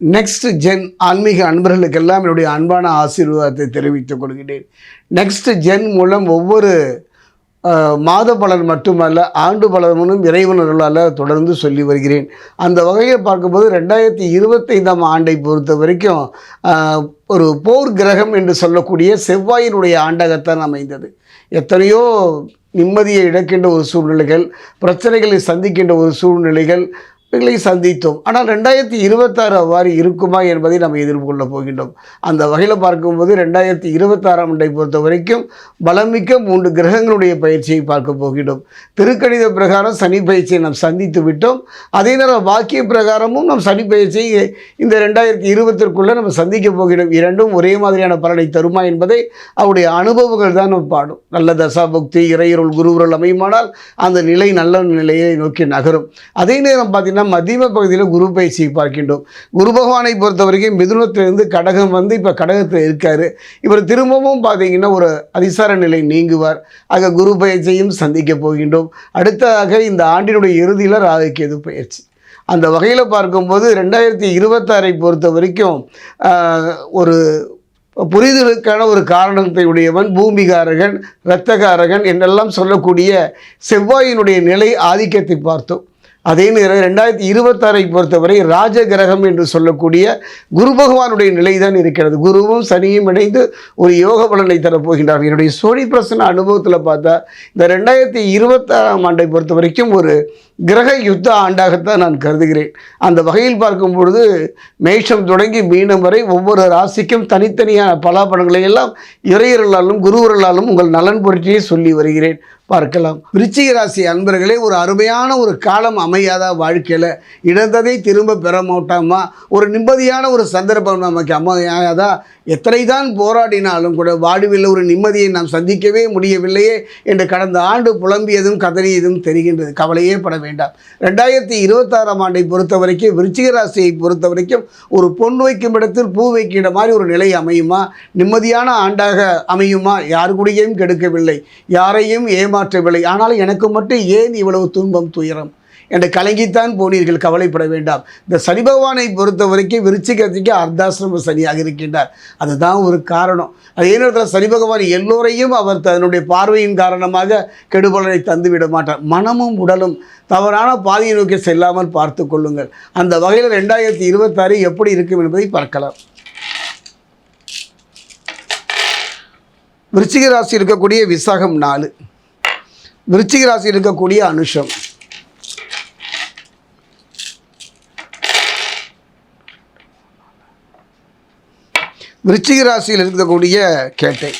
Next gen ஆன்மீக அன்பர்களுக்கெல்லாம் என்னுடைய அன்பான ஆசீர்வாதத்தை தெரிவித்துக் கொள்கிறேன். நெக்ஸ்ட் ஜென் மூலம் ஒவ்வொரு மாத பலன் மட்டுமல்ல ஆண்டு பலனும் இறைவனர்களால் தொடர்ந்து சொல்லி வருகிறேன். அந்த வகையில் பார்க்கும்போது ரெண்டாயிரத்தி இருபத்தைந்தாம் ஆண்டை பொறுத்த வரைக்கும் ஒரு போர் கிரகம் என்று சொல்லக்கூடிய செவ்வாயினுடைய ஆண்டகத்தான் அமைந்தது. எத்தனையோ நிம்மதியை இழக்கின்ற ஒரு சூழ்நிலைகள் பிரச்சனைகளை சந்திக்கின்ற ஒரு சூழ்நிலைகள் இவைகளை சந்தித்தோம். ஆனால் ரெண்டாயிரத்தி இருபத்தாறு அவ்வாறு இருக்குமா என்பதை நம்ம எதிர்கொள்ள போகின்றோம். அந்த வகையில் பார்க்கும்போது ரெண்டாயிரத்தி இருபத்தாறாம் ஆண்டை பொறுத்த வரைக்கும் பலமிக்க மூன்று கிரகங்களுடைய பயிற்சியை பார்க்க போகின்றோம். திருக்கணித பிரகாரம் சனி பயிற்சியை நாம் சந்தித்து விட்டோம். அதே நேரம் வாக்கிய பிரகாரமும் நாம் சனி பயிற்சியை இந்த ரெண்டாயிரத்தி இருபத்திற்குள்ளே நம்ம சந்திக்க போகிறோம் இரண்டும் ஒரே மாதிரியான பலனை தருமா என்பதை அவருடைய அனுபவங்கள் தான் நம்ம பாடும். நல்ல தசாபக்தி இறையருள் குருவுரல் அமையுமானால் அந்த நிலை நல்ல நிலையை நோக்கி நகரும். அதே நேரம் பார்த்தீங்கன்னா மத்தியம பகுதியில் குரு பயிற்சியை பார்க்கின்றோம். குரு பகவானை பொறுத்த வரைக்கும் மிதுனத்திலிருந்து கடகம் வந்து இப்போ கடகத்தில் இருக்கார். இவர் திரும்பவும் பார்த்தீங்கன்னா ஒரு அதிசார நிலை நீங்குவார். ஆக குரு பயிற்சியும் சந்திக்க போகின்றோம். அடுத்ததாக இந்த ஆண்டினுடைய இறுதியில் ராகுகேது பயிற்சி. அந்த வகையில் பார்க்கும்போது ரெண்டாயிரத்தி இருபத்தாறை பொறுத்த வரைக்கும் ஒரு புரிதலுக்கான ஒரு காரணத்தை உடையவன் பூமிகாரகன் இரத்தகாரகன் என்றெல்லாம் சொல்லக்கூடிய செவ்வாயினுடைய நிலை ஆதிக்கத்தை பார்த்தோம். அதே நேரம் ரெண்டாயிரத்தி இருபத்தாறை பொறுத்தவரை ராஜ கிரகம் என்று சொல்லக்கூடிய குரு பகவானுடைய நிலை தான் இருக்கிறது. குருவும் சனியும் இணைந்து ஒரு யோக பலனை தரப்போகின்றார். என்னுடைய சோழி பிரசன அனுபவத்தில் பார்த்தா இந்த ரெண்டாயிரத்தி இருபத்தாறாம் ஆண்டை பொறுத்த வரைக்கும் ஒரு கிரக யுத்த ஆண்டாகத்தான் நான் கருதுகிறேன். அந்த வகையில் பார்க்கும் பொழுது மேஷம் தொடங்கி மீனம் வரை ஒவ்வொரு ராசிக்கும் தனித்தனியான பலாபலங்களை எல்லாம் இறையர்களாலும் குருவர்களாலும் உங்கள் நலன் பொருட்சியை சொல்லி வருகிறேன். பார்க்கலாம். விருச்சிக ராசி அன்பர்களே ஒரு அருமையான ஒரு காலம் அமையாதா வாழ்க்கையில் இழந்ததை திரும்ப பெற மாட்டாமா? ஒரு நிம்மதியான ஒரு சந்தர்ப்பம் நமக்கு அமையாதா? எத்தனை தான் போராடினாலும் கூட வாழ்வில் ஒரு நிம்மதியை நாம் சந்திக்கவே முடியவில்லையே என்று கடந்த ஆண்டு புலம்பியதும் கதறியதும் தெரிகின்றது. கவலையே பட வேண்டாம். ரெண்டாயிரத்தி இருபத்தாறாம் ஆண்டை பொறுத்த வரைக்கும் விருச்சிக ராசியை பொறுத்த வரைக்கும் ஒரு பொன் வைக்கும் இடத்தில் பூ வைக்கின்ற மாதிரி ஒரு நிலை அமையுமா? நிம்மதியான ஆண்டாக அமையுமா? யார் கூடயும் கெடுக்கவில்லை. யாரையும் ஏமா ஏமாற்றவில்லை. ஆனால் எனக்கு மட்டும் ஏன் இவ்வளவு துன்பம் துயரம்? என்று கலங்கித்தான் போனீர்கள் கவலைப்பட வேண்டாம். இந்த சனி பகவானை பொறுத்த வரைக்கும் விருச்சிகத்துக்கு அர்த்தாசிரம சனியாக இருக்கின்றார். அதுதான் ஒரு காரணம். அதே நேரத்தில் சனி பகவான் எல்லோரையும் அவர் தன்னுடைய பார்வையின் காரணமாக கெடுபலனை தந்துவிட மாட்டார். மனமும் உடலும் தவறான பாதையை நோக்கி செல்லாமல் பார்த்து கொள்ளுங்கள். அந்த வகையில் ரெண்டாயிரத்தி இருபத்தாறு எப்படி இருக்கும் என்பதை பார்க்கலாம். விருச்சிக ராசி இருக்கக்கூடிய விசாகம் நாலு. விருச்சிக ராசி இருக்கக்கூடிய அனுஷம். விருச்சிக ராசியில் இருக்கக்கூடிய கேட்டை.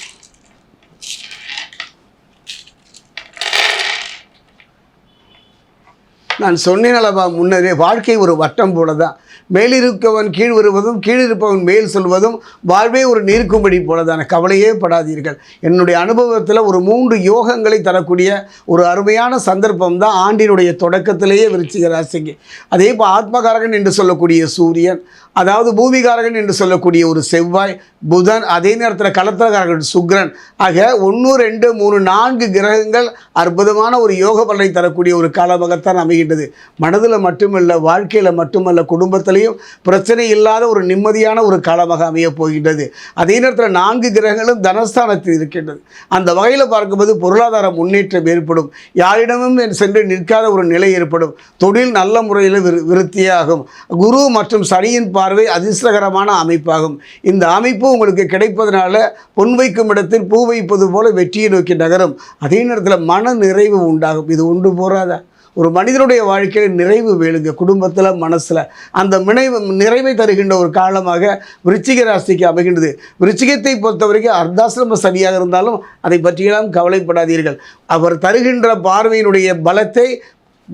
நான் சொன்னேன் அல்லவா முன்னரே வாழ்க்கை ஒரு வட்டம் போல தான் மேலிருக்கவன் கீழ் வருவதும் கீழிருப்பவன் மேல் சொல்வதும் வாழ்வே ஒரு நீர்க்கும்படி போலதான. கவலையே படாதீர்கள். என்னுடைய அனுபவத்தில் ஒரு மூன்று யோகங்களை தரக்கூடிய ஒரு அருமையான சந்தர்ப்பம் தான் ஆண்டினுடைய தொடக்கத்திலேயே விருச்சிக ராசிக்கு. அதே இப்போ ஆத்மகாரகன் என்று சொல்லக்கூடிய சூரியன் அதாவது பூமிகாரகன் என்று சொல்லக்கூடிய ஒரு செவ்வாய் புதன் அதே நேரத்தில் கலத்திரகாரகன் சுக்கிரன் ஆக ஒன்று ரெண்டு மூணு நான்கு கிரகங்கள் அற்புதமான ஒரு யோக பலனை தரக்கூடிய ஒரு காலமாகத்தான் அமைகின்றது. மனதில் மட்டுமல்ல வாழ்க்கையில் மட்டுமல்ல குடும்பத்திலையும் பிரச்சனை இல்லாத ஒரு நிம்மதியான ஒரு காலமாக அமையப் போகின்றது. அதே நேரத்தில் நான்கு கிரகங்களும் தனஸ்தானத்தில் இருக்கின்றது. அந்த வகையில் பார்க்கும்போது பொருளாதார முன்னேற்றம் ஏற்படும். யாரிடமும் சென்று நிற்காத ஒரு நிலை ஏற்படும். தொழில் நல்ல முறையில் விரு விருத்தியாகும். குரு மற்றும் சனியின் பார்வை அதிர்ஷ்டகரமான அமைப்பாகும். இந்த அமைப்பு உங்களுக்கு கிடைப்பதனால பொன் வைக்கும் இடத்தில் பூ வைப்பது போல வெற்றியை நோக்கி நகரும். அதே நேரத்தில் மன நிறைவு உண்டாகும். இது உண்டு போராதா ஒரு மனிதனுடைய வாழ்க்கையில் நிறைவு வேணுங்க. குடும்பத்தில் மனசில். அந்த நினைவு நிறைவை தருகின்ற ஒரு காலமாக விருச்சிக ராசிக்கு அமைகின்றது. விருச்சிகத்தை பொறுத்த வரைக்கும் அர்த்தாசிரம சனியாக இருந்தாலும் அதை பற்றியெல்லாம் கவலைப்படாதீர்கள். அவர் தருகின்ற பார்வையினுடைய பலத்தை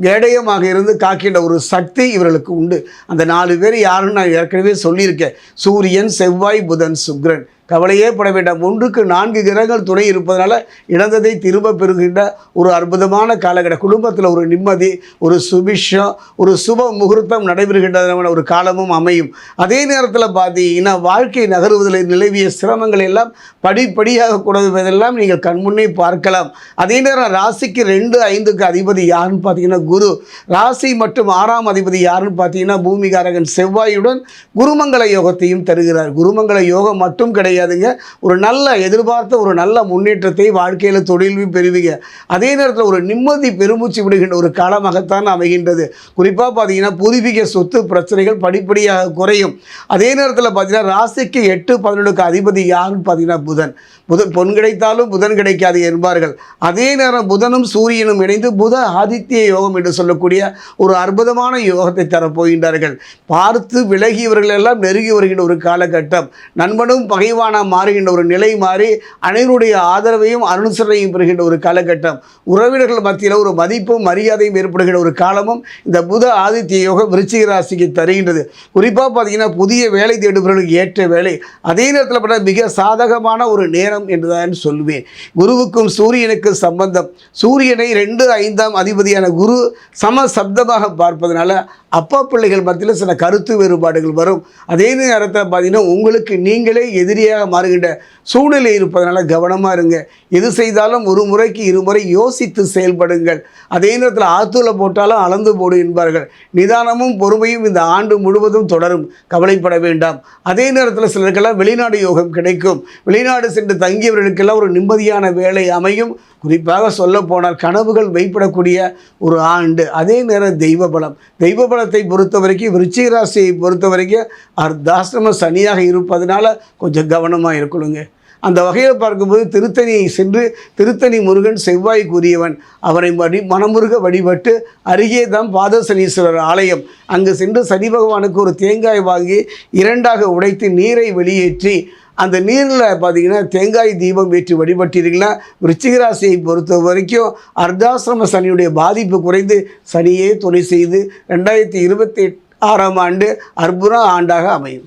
கேடயமாக இருந்து காக்கின்ற ஒரு சக்தி இவர்களுக்கு உண்டு. அந்த நாலு பேர் யாருன்னு நான் ஏற்கனவே சொல்லியிருக்கேன். சூரியன் செவ்வாய் புதன் சுக்கிரன் கவலையே பட வேண்டாம். ஒன்றுக்கு நான்கு கிரகங்கள் துணை இருப்பதனால இழந்ததை திரும்ப பெறுகின்ற ஒரு அற்புதமான காலகட்டம் குடும்பத்தில் ஒரு நிம்மதி ஒரு சுபிஷம் ஒரு சுப முகூர்த்தம் நடைபெறுகின்றதான ஒரு காலமும் அமையும். அதே நேரத்தில் பார்த்தீங்கன்னா வாழ்க்கை நகருவதில் நிலவிய சிரமங்கள் எல்லாம் படிப்படியாக கொடுவதெல்லாம் நீங்கள் கண்முன்னே பார்க்கலாம். அதே நேரம் ராசிக்கு ரெண்டு ஐந்துக்கு அதிபதி யாருன்னு பார்த்தீங்கன்னா குரு. ராசி மற்றும் ஆறாம் அதிபதி யாருன்னு பார்த்தீங்கன்னா பூமிகாரகன் செவ்வாயுடன் குருமங்கள யோகத்தையும் தருகிறார். குருமங்கள யோகம் மட்டும் கிடையாது. கிடையாதுங்க. ஒரு நல்ல எதிர்பார்த்த ஒரு நல்ல முன்னேற்றத்தை வாழ்க்கையில் தொழிலும் பெறுவீங்க. அதே நேரத்தில் ஒரு நிம்மதி பெருமூச்சு விடுகின்ற ஒரு காலமாகத்தான் அமைகின்றது. குறிப்பாக பார்த்தீங்கன்னா புதுப்பிக்க சொத்து பிரச்சனைகள் படிப்படியாக குறையும். அதே நேரத்தில் பார்த்தீங்கன்னா ராசிக்கு எட்டு பதினொன்றுக்கு அதிபதி யாருன்னு பார்த்தீங்கன்னா புதன். புதன் பொன் கிடைத்தாலும் புதன் கிடைக்காது என்பார்கள். அதே நேரம் புதனும் சூரியனும் இணைந்து புத ஆதித்ய யோகம் என்று சொல்லக்கூடிய ஒரு அற்புதமான யோகத்தை தரப்போகின்றார்கள். பார்த்து விலகியவர்கள் எல்லாம் நெருங்கி வருகின்ற ஒரு காலகட்டம். நண்பனும் பகைவான் மாறுகின்ற ஒரு நிலை மாறி அனைவருடைய ஆதரவையும் அனுசரணையும் பெறுகின்ற ஒரு காலகட்டம். உறவினர்கள் மத்தியில் ஒரு மதிப்பும் மரியாதையும் ஏற்படுகின்ற ஒரு காலமும் இந்த புத ஆதித்ய யோகம் விருச்சிக ராசிக்கு தருகின்றது. குறிப்பாக பார்த்தீங்கன்னா புதிய வேலை தேடுபவர்களுக்கு ஏற்ற வேலை. அதே நேரத்தில் பார்த்தா மிக சாதகமான ஒரு நேரம் என்று தான் சொல்லுவேன் குருவுக்கும் சூரியனுக்கும் சம்பந்தம். சூரியனை ரெண்டு ஐந்தாம் அதிபதியான குரு சம சப்தமாக பார்ப்பதனால அப்பா பிள்ளைகள் மத்தியில் சில கருத்து வேறுபாடுகள் வரும். அதே நேரத்தில் பார்த்தீங்கன்னா உங்களுக்கு நீங்களே எதிரியாக மாறுகின்ற சூழ்நிலை இருப்பதனால கவனமாக இருங்க. எது செய்தாலும் ஒரு முறைக்கு இருமுறை யோசித்து செயல்படுங்கள். அதே நேரத்தில் ஆத்தூல போட்டாலும் அளந்து போடு என்பார்கள். நிதானமும் பொறுமையும் இந்த ஆண்டு முழுவதும் தொடரும். கவலைப்பட வேண்டாம். அதே நேரத்தில் சிலருக்கெல்லாம் வெளிநாடு யோகம் கிடைக்கும். வெளிநாடு சென்று தங்கியவர்களுக்கெல்லாம் ஒரு நிம்மதியான வேலை அமையும். குறிப்பாக சொல்ல போனால் கனவுகள் வைப்படக்கூடிய ஒரு ஆண்டு. அதே நேரம் தெய்வ பலம் தெய்வ பலத்தை பொறுத்த வரைக்கும் விருச்சிகராசியை பொறுத்த வரைக்கும் அர்த்தாசிரம சனியாக இருப்பதனால கொஞ்சம் கவனமாக இருக்கணுங்க. அந்த வகையில் பார்க்கும்போது திருத்தணியை சென்று திருத்தணி முருகன் செவ்வாய் கூறியவன் அவரை வழி மனமுருக வழிபட்டு அருகே தான் பாதசனீஸ்வரர் ஆலயம். அங்கு சென்று சனி பகவானுக்கு ஒரு தேங்காய் வாங்கி இரண்டாக உடைத்து நீரை வெளியேற்றி அந்த நீரில் பார்த்தீங்கன்னா தேங்காய் தீபம் ஏற்றி வழிபட்டீர்கள்னா விருச்சிகராசியை பொறுத்த வரைக்கும் அர்த்தாசிரம சனியுடைய பாதிப்பு குறைந்து சனியே துணை செய்து ரெண்டாயிரத்தி இருபத்தி ஆறாம் ஆண்டு அற்புத ஆண்டாக அமையும்.